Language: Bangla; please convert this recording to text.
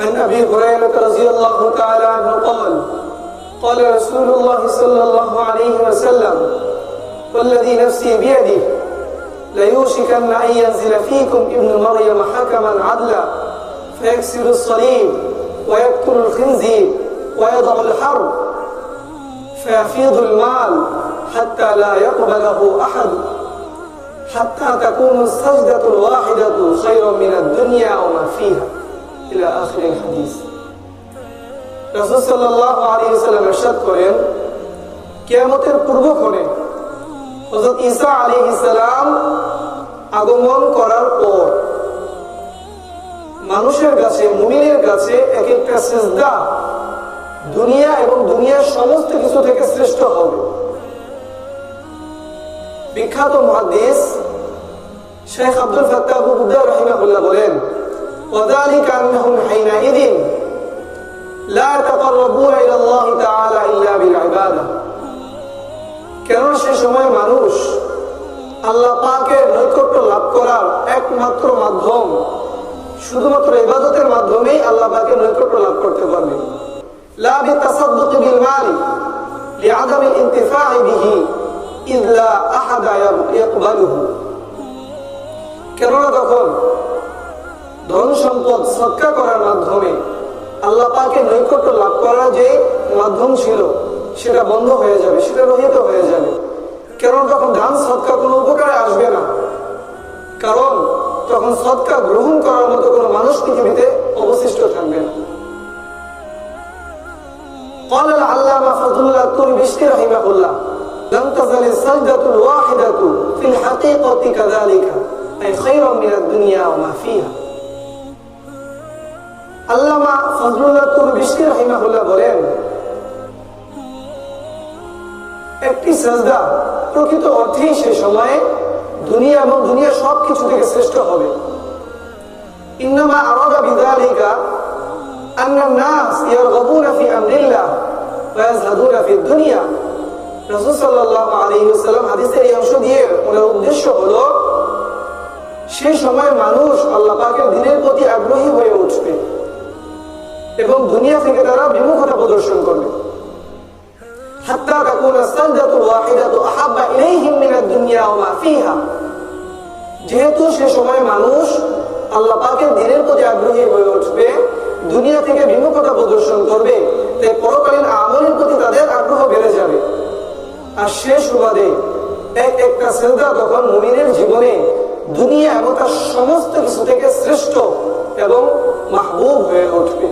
عن أبي هريرة رضي الله تعالى عنه قال قال رسول الله صلى الله عليه وسلم والذي نفسي بيده ليوشكن أن ينزل فيكم ابن مريم حكما عدلا فيكسر الصليب ويقتل الخنزير ويضع الحرب فيفيض المال حتى لا يقبله أحد حتى تكون السجدة الواحدة خيرا من الدنيا وما فيها. ইলা আখির হাদিস। রাসূল সাল্লাল্লাহু আলাইহি ওয়াসাল্লাম করেন, কিয়ামতের হযরত ঈসা আলাইহিস সালাম আগমন করার পর মানুষের কাছে, মুমিনের কাছে এক একটা সিজদা দুনিয়া এবং দুনিয়ার সমস্ত কিছু থেকে শ্রেষ্ঠ হবে। বিখ্যাত মহাদেশ শেখ আব্দুল ফাত্তাহ রহিমাহুল্লাহ বলেন وذلك أنهم حينئذ لا يتقربون إلى الله تعالى إلا بالعبادة কেন সে সময় মানুষ আল্লাহ পাকের নৈকট্য লাভ করার একমাত্র মাধ্যম শুধুমাত্র ইবাদতের মাধ্যমেই আল্লাহ পাকের নৈকট্য লাভ করতে পারবে লা বিতাসাদ্দুক বিল মাল লিআদাম الانتفاع به إذ لا أحد يقبله কেননা তখন ধন সম্পদ সৎকা করার মাধ্যমে আল্লাহ পাকে নৈকট্য লাভ করার যে মাধ্যম ছিল সেটা বন্ধ হয়ে যাবে সেটা রহিত হয়ে যাবে কেন তখন দান সৎকা কোনো উপকারে আসবে না কারণ তখন সৎকা গ্রহণ করার মতো কোনো মানুষ পৃথিবীতে অবশিষ্ট থাকবে না قال العلامة فضل الله التربشتي رحمه الله لم تزل السجدة الواحدة في الحقيقة كذلك أي خيرا من الدنيا وما فيها আল্লামা ফজলুল্লাহ রহিমাহুল্লাহ বলেন, একটি সাজদা প্রকৃত অর্থেই সে সময়ে দুনিয়া এবং দুনিয়া সব কিছু থেকে শ্রেষ্ঠ হবে। ইন্নামা আরাদা নাস ইয়ারগাবুনা ফি আমরিল্লাহ ওয়া ইয়াজহাদুনা ফি দুনিয়া। রাসূল সাল্লাল্লাহু আলাইহি ওয়াসাল্লাম হাদিসের এই অংশ দিয়ে ওনার উদ্দেশ্য হলো সেই সময় মানুষ আল্লাহ পাকের দিনের প্রতি আগ্রহী হয়ে উঠবে। এবং দুনিয়া থেকে তারা বিমুখতা প্রদর্শন করবে حتى تكون السجدة الواحدة أحب إليهم من الدنيا وما فيها যেহেতু সে সময় মানুষ আল্লাহ পাকের দিনের প্রতি আগ্রহী হয়ে উঠবে দুনিয়া থেকে বিমুখতা প্রদর্শন করবে তাই পরকালীন আমলের প্রতি তাদের আগ্রহ বেড়ে যাবে আর সে সুবাদে এক একটা শ্রদ্ধা তখন মুমিনের জীবনে দুনিয়া এবং তার সমস্ত কিছু থেকে শ্রেষ্ঠ এবং মাহবুব হয়ে উঠবে